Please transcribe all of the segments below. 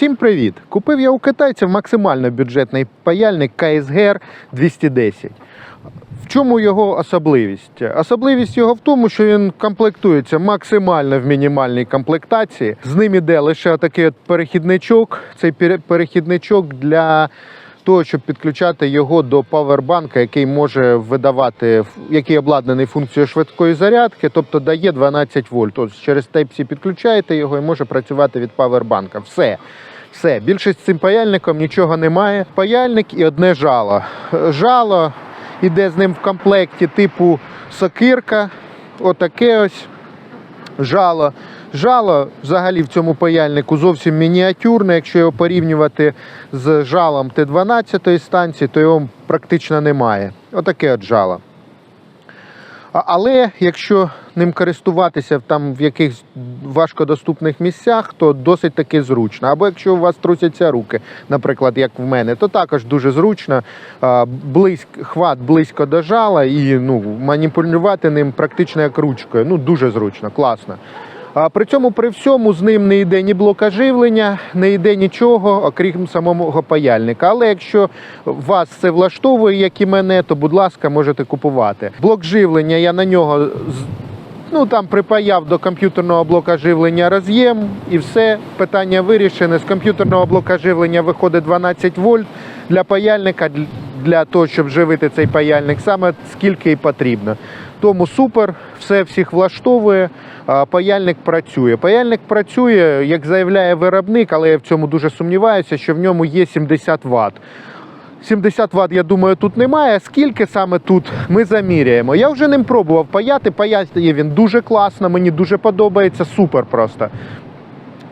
Всім привіт! Купив я у китайців максимально бюджетний паяльник KSGR 210. В чому його особливість? Особливість його в тому, що він комплектується максимально в мінімальній комплектації. З ним іде лише такий от перехідничок. Цей перехідничок для того, щоб підключати його до павербанка, який може видавати, який обладнаний функцією швидкої зарядки, тобто дає 12 вольт. Ось через Type-C підключаєте його і може працювати від павербанка. Все. Все, більше з цим паяльником нічого немає. Паяльник і одне жало. Жало іде з ним в комплекті типу сокирка. Отаке ось жало. Жало взагалі в цьому паяльнику зовсім мініатюрне. Якщо його порівнювати з жалом Т-12 станції, то його практично немає. Отаке от жало. Але якщо ним користуватися там в якихось важкодоступних місцях, то досить таки зручно. Або якщо у вас трусяться руки, наприклад, як в мене, то також дуже зручно. Близьк, хват близько до жала і ну, маніпулювати ним практично як ручкою. Ну, дуже зручно, класно. При цьому при всьому з ним не йде ні блока живлення, не йде нічого, окрім самого паяльника. Але якщо вас це влаштовує, як і мене, то будь ласка, можете купувати. Блок живлення я на нього ну там припаяв до комп'ютерного блока живлення роз'єм і все. Питання вирішене. З комп'ютерного блока живлення виходить 12 вольт для паяльника. Для того, щоб живити цей паяльник, саме скільки і потрібно. Тому супер, все всіх влаштовує. Паяльник працює. Паяльник працює, як заявляє виробник, але я в цьому дуже сумніваюся, що в ньому є 70 Вт. 70 Вт, я думаю, тут немає. Скільки саме тут ми заміряємо. Я вже ним пробував паяти. Паяє він дуже класно, мені дуже подобається, супер просто.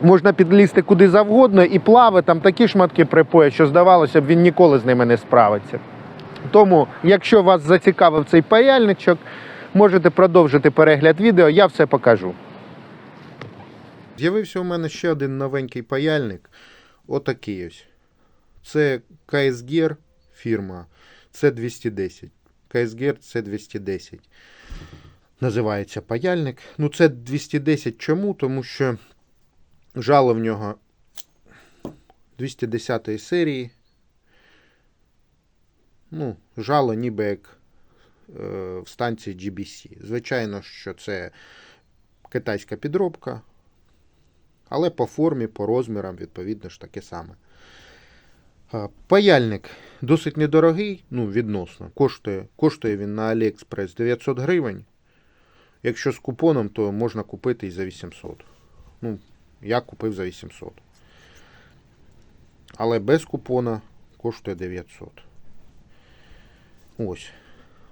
Можна підлізти куди завгодно і плави там такі шматки припоя, що здавалося б, він ніколи з ними не справиться. Тому, якщо вас зацікавив цей паяльничок, можете продовжити перегляд відео, я все покажу. З'явився у мене ще один новенький паяльник. Отакий ось. Це KSGR фірма. Це 210. KSGR це 210. Називається паяльник. Ну, це 210 чому? Тому що жало в нього 210 серії. Ну, жало ніби як в станції GBC. Звичайно, що це китайська підробка, але по формі, по розмірам, відповідно ж таке саме. Паяльник досить недорогий, ну, відносно. Коштує, коштує він на AliExpress 900 гривень. Якщо з купоном, то можна купити і за 800. Ну, я купив за 800. Але без купона коштує 900. Ось.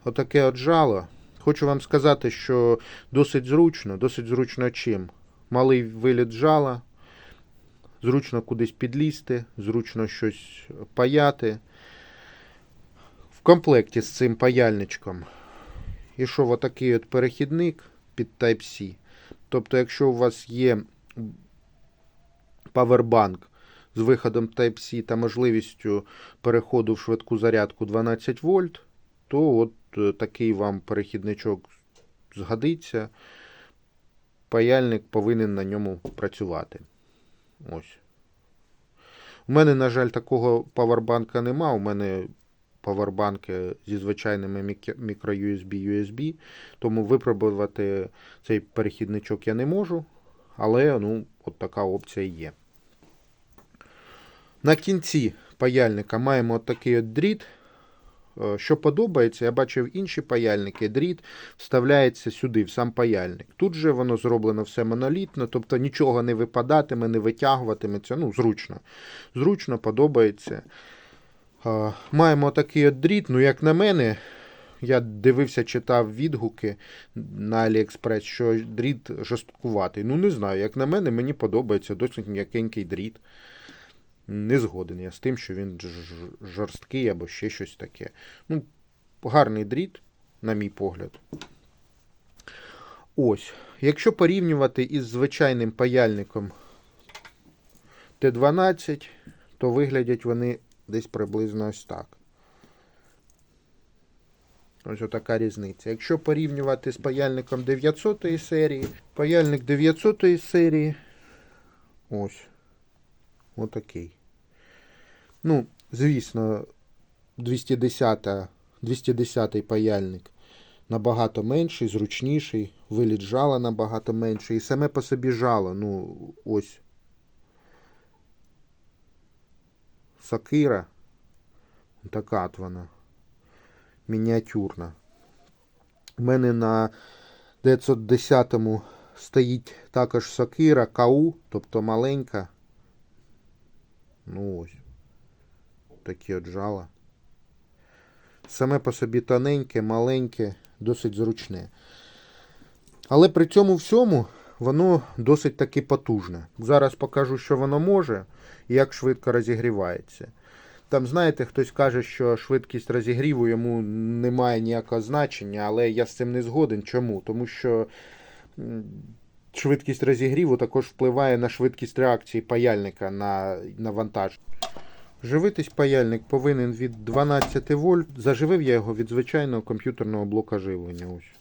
Отаке от жало. Хочу вам сказати, що досить зручно. Досить зручно чим? Малий виліт жала, зручно кудись підлізти, зручно щось паяти. В комплекті з цим паяльничком ішов отакий от перехідник під Type-C. Тобто, якщо у вас є павербанк з виходом Type-C та можливістю переходу в швидку зарядку 12 вольт, то от е, такий вам перехідничок згодиться. Паяльник повинен на ньому працювати. Ось. У мене, на жаль, такого павербанка нема. У мене павербанки зі звичайними мікро-USB USB, тому випробувати цей перехідничок я не можу. Але ну, от така опція є. На кінці паяльника маємо от такий от дріт. Е, Що подобається, я бачив інші паяльники, дріт вставляється сюди, в сам паяльник. Тут же воно зроблено все монолітно, тобто нічого не випадатиме, не витягуватиметься. Ну, зручно. Зручно, подобається. Е, Маємо такий от дріт. Ну, як на мене, я дивився, читав відгуки на AliExpress, що дріт жорсткуватий. Ну, не знаю, як на мене, мені подобається досить м'якенький дріт. Не згоден я з тим, що він жорсткий або ще щось таке. Ну, гарний дріт, на мій погляд. Ось. Якщо порівнювати із звичайним паяльником Т12, то виглядять вони десь приблизно ось так. Ось отака різниця. Якщо порівнювати з паяльником 900 серії, паяльник 900 серії. Ось. Отакий. Ну, звісно, 210, 210 паяльник набагато менший, зручніший, виліт жала набагато менший. І саме по собі жало, ну, ось. Сакира. Така от вона. Мініатюрна. У мене на 910-му стоїть також сокира КАУ, тобто маленька. Ну ось. Такі от жала. Саме по собі тоненьке, маленьке, досить зручне. Але при цьому всьому воно досить таки потужне. Зараз покажу, що воно може і як швидко розігрівається. Там, знаєте, хтось каже, що швидкість розігріву йому не має ніякого значення, але я з цим не згоден. Чому? Тому що швидкість розігріву також впливає на швидкість реакції паяльника на навантаж. Живитись паяльник повинен від 12 вольт. Заживив я його від звичайного комп'ютерного блока живлення. Ось.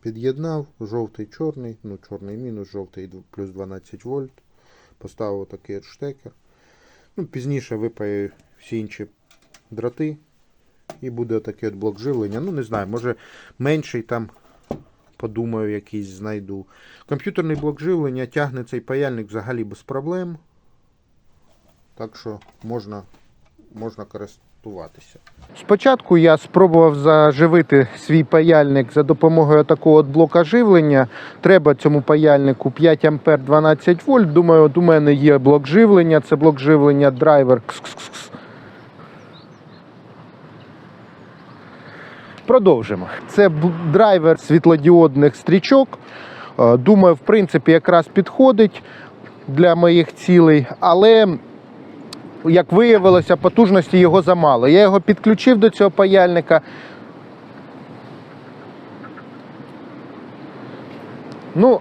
Під'єднав жовтий чорний, ну чорний мінус, жовтий плюс 12 вольт. Поставив такий штекер. Ну, пізніше випаю всі інші дроти. І буде такий от блок живлення. Ну, не знаю, може менший там, подумаю, якийсь знайду. Комп'ютерний блок живлення тягне цей паяльник взагалі без проблем. Так що можна, можна користуватися. Спочатку я спробував заживити свій паяльник за допомогою такого от блока живлення. Треба цьому паяльнику 5 А 12 вольт. Думаю, от у мене є блок живлення. Це блок живлення драйвер. Кс-кс-кс. Продовжимо. Це драйвер світлодіодних стрічок. Е, Думаю, в принципі, якраз підходить для моїх цілей, але, як виявилося, потужності його замало. Я його підключив до цього паяльника. Ну,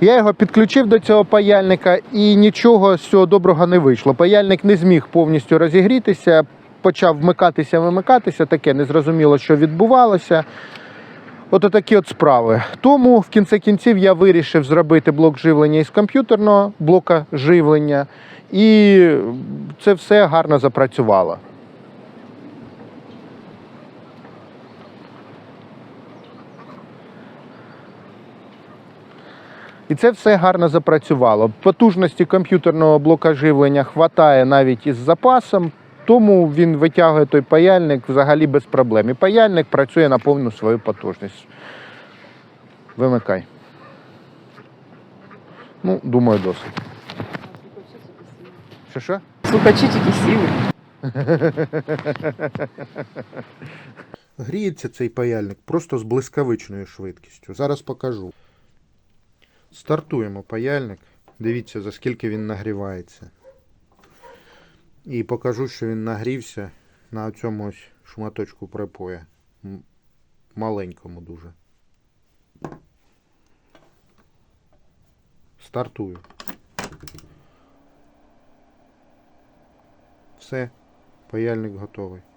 я його підключив до цього паяльника і нічого з цього доброго не вийшло. Паяльник не зміг повністю розігрітися, почав вмикатися, вимикатися, таке незрозуміло, що відбувалося. От такі от справи. Тому в кінці кінців я вирішив зробити блок живлення із комп'ютерного блока живлення, і це все гарно запрацювало. І це все гарно запрацювало. Потужності комп'ютерного блока живлення хватає навіть із запасом, тому він витягує той паяльник взагалі без проблем. І паяльник працює на повну свою потужність. Вимикай. Ну, думаю, досить. Що що? Слухачі тільки сіли. Гріється цей паяльник просто з блискавичною швидкістю. Зараз покажу. Стартуємо паяльник. Дивіться, за скільки він нагрівається. І покажу, що він нагрівся на цьому ось шматочку припоя. Маленькому дуже. Стартую. Все, паяльник готовий. —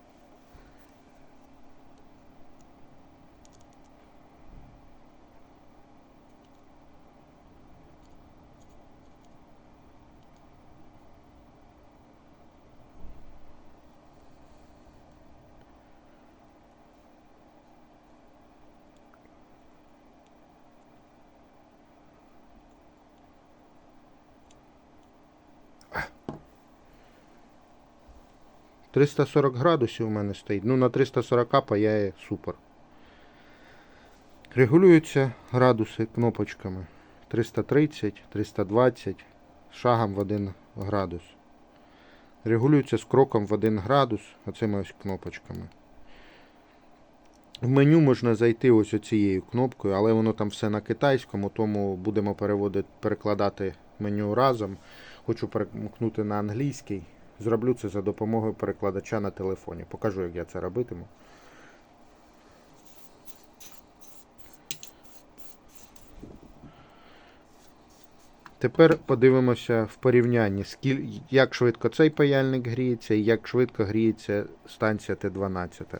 340 градусів у мене стоїть. Ну, на 340 паяє супер. Регулюються градуси кнопочками. 330, 320, шагом в 1 градус. Регулюються з кроком в 1 градус, оцими ось кнопочками. В меню можна зайти ось оцією кнопкою, але воно там все на китайському, тому будемо переводити, перекладати меню разом. Хочу перемкнути на англійський. Зроблю це за допомогою перекладача на телефоні. Покажу, як я це робитиму. Тепер подивимося в порівнянні, як швидко цей паяльник гріється і як швидко гріється станція Т12.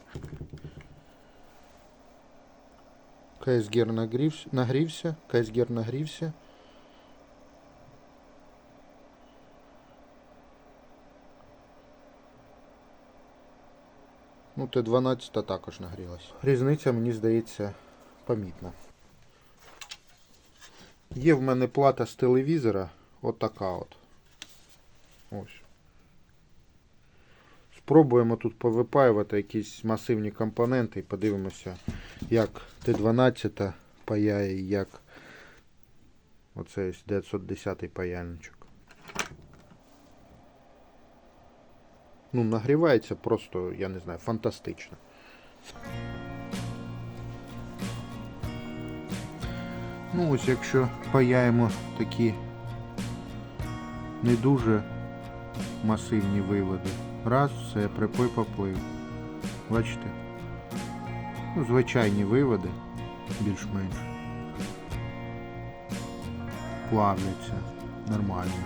КСГР нагрівся, нагрівся, КСГР нагрівся. Ну, Т-12 також нагрілась. Різниця, мені здається, помітна. Є в мене плата з телевізора, от така от. Ось. Спробуємо тут повипаювати якісь масивні компоненти і подивимося, як Т-12 паяє, як оцей ось 910 паяльничок. Ну, нагрівається просто, я не знаю, фантастично. Ну, ось якщо паяємо такі не дуже масивні виводи. Раз, все, припой поплив. Бачите? Ну, звичайні виводи, більш-менш. Плавляться нормально.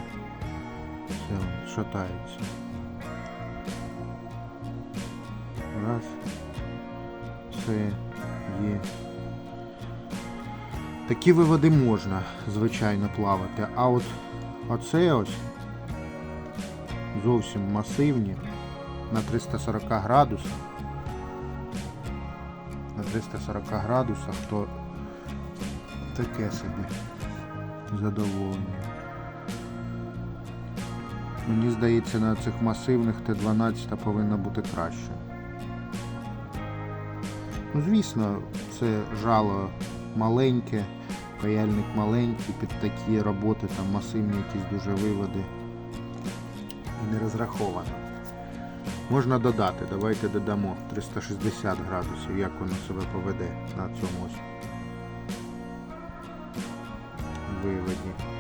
Все, шатається. Раз. Все є. Такі виводи можна, звичайно, плавати. А от оце ось зовсім масивні на 340 градусах. На 340 градусах, то таке собі задоволення. Мені здається, на цих масивних Т-12 повинно бути краще. Ну, звісно, це жало маленьке, паяльник маленький, під такі роботи, там масивні якісь дуже виводи. І не розраховано. Можна додати, давайте додамо 360 градусів, як воно себе поведе на цьому ось виводі.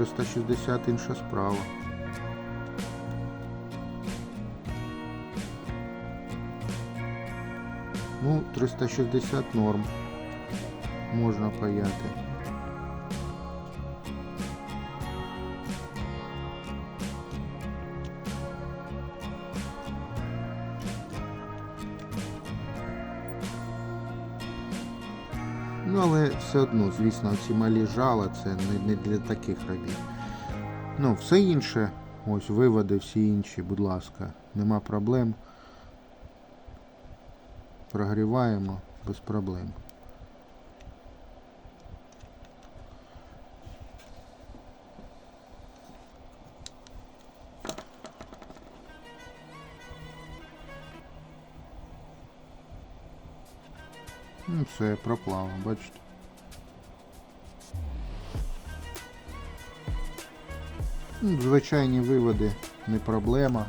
360 інша справа. Ну, 360 норм. Можна паяти. Ну, але все одно, звісно, ці малі жала це не, для таких робіт. Ну, все інше, ось виводи, всі інші, будь ласка, нема проблем. Прогріваємо без проблем. Все, проплав, бачите. Ну, Звичайні виводи не проблема.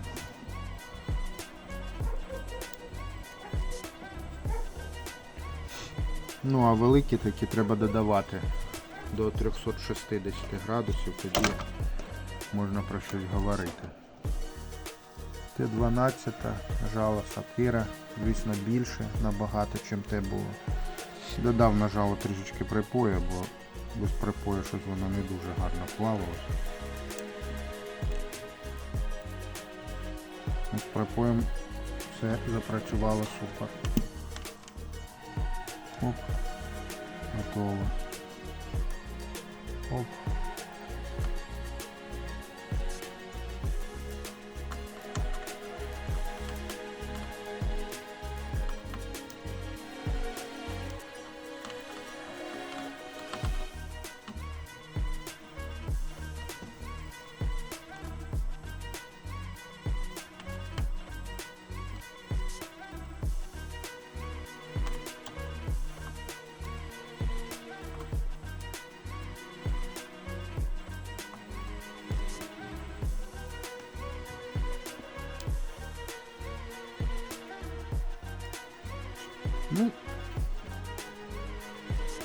Ну, а великі такі треба додавати до 360 градусів, тоді можна про щось говорити. Т-12, жало сапфіра, звісно, більше набагато, чим те було. Додав на жало трішечки припою, бо без припою щось воно не дуже гарно плавалося. З припоєм все запрацювало супер. Оп. Готово. Оп.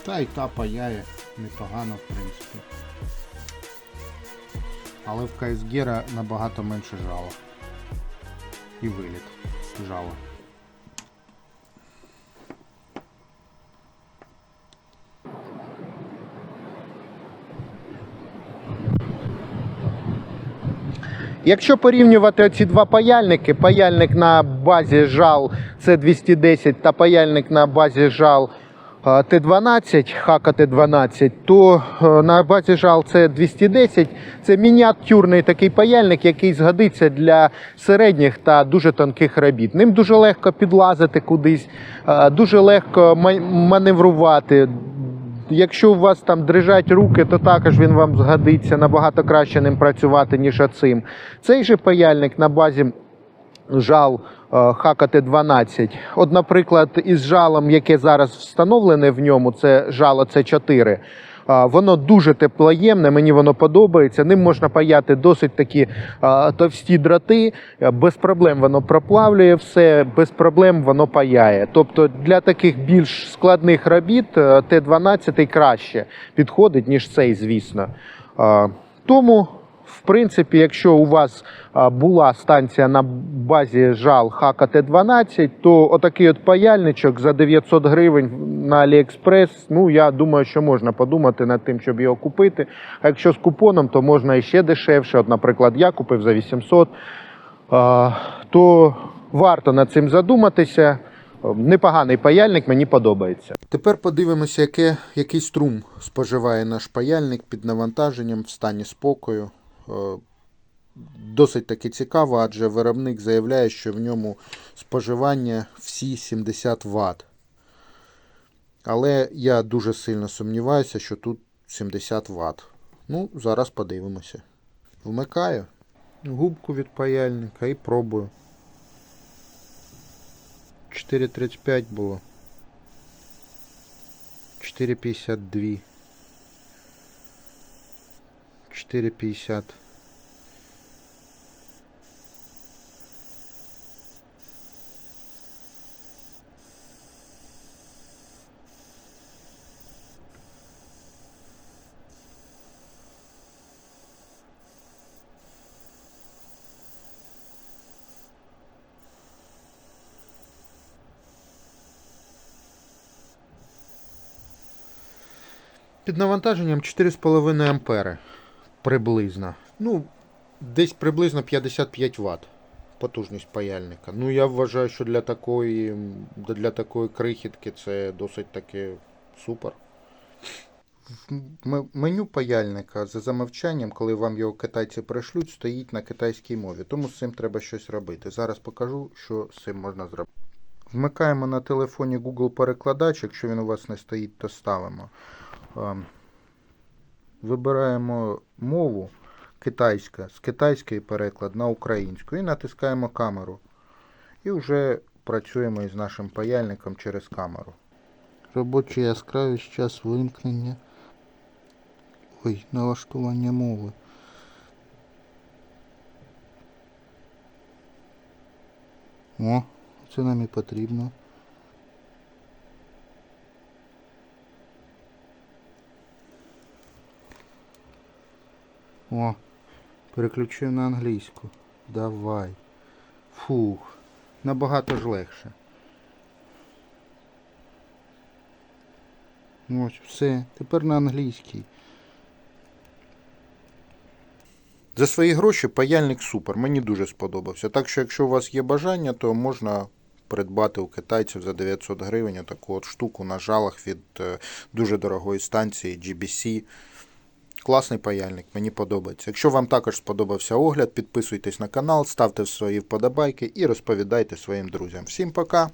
Та й та паяє непогано, в принципі. Але в Кайсгера набагато менше жала. І виліт жала. Якщо порівнювати оці два паяльники, паяльник на базі жал це 210 та паяльник на базі жал Т12, Хака Т12, то е, на базі жал це 210. Це мініатюрний такий паяльник, який згодиться для середніх та дуже тонких робіт. Ним дуже легко підлазити кудись, е, дуже легко маневрувати. Якщо у вас там дрижать руки, то також він вам згодиться набагато краще ним працювати, ніж оцим. Цей же паяльник на базі жал е, Хака Т12. От, наприклад, із жалом, яке зараз встановлене в ньому, це жало С4. Воно дуже теплоємне, мені воно подобається. Ним можна паяти досить такі товсті дроти. Е, Без проблем воно проплавлює все, без проблем воно паяє. Тобто для таких більш складних робіт е, Т-12 краще підходить, ніж цей, звісно. Тому, в принципі, якщо у вас була станція на базі жал Хака Т-12, то отакий от паяльничок за 900 гривень на Аліекспрес, ну я думаю, що можна подумати над тим, щоб його купити. А якщо з купоном, то можна і ще дешевше. От, наприклад, я купив за 800, то варто над цим задуматися. Непоганий паяльник, мені подобається. Тепер подивимося, яке, який струм споживає наш паяльник під навантаженням в стані спокою. Досить таки цікаво, адже виробник заявляє, що в ньому споживання всі 70 Вт. Але я дуже сильно сумніваюся, що тут 70 Вт. Ну, зараз подивимося. Вмикаю губку від паяльника і пробую. 4,35 було. 4,52. 4,50. Під навантаженням 4,5 ампери приблизно. Ну, десь приблизно 55 Вт потужність паяльника. Ну, я вважаю, що для такої, для такої крихітки це досить таки супер. В меню паяльника за замовчанням, коли вам його китайці пришлють, стоїть на китайській мові. Тому з цим треба щось робити. Зараз покажу, що з цим можна зробити. Вмикаємо на телефоні Google перекладач, якщо він у вас не стоїть, то ставимо. Вибираємо мову китайська, з китайської переклад на українську і натискаємо камеру. І вже працюємо із нашим паяльником через камеру. Робоча яскравість, час вимкнення. Ой, налаштування мови. О, це нам і потрібно. О, переключив на англійську. Давай. Фух. Набагато ж легше. Ось, все. Тепер на англійській. За свої гроші паяльник супер. Мені дуже сподобався. Так що, якщо у вас є бажання, то можна придбати у китайців за 900 гривень таку от штуку на жалах від е, дуже дорогої станції GBC. Класний паяльник, мені подобається. Якщо вам також сподобався огляд, підписуйтесь на канал, ставте свої вподобайки і розповідайте своїм друзям. Всім пока!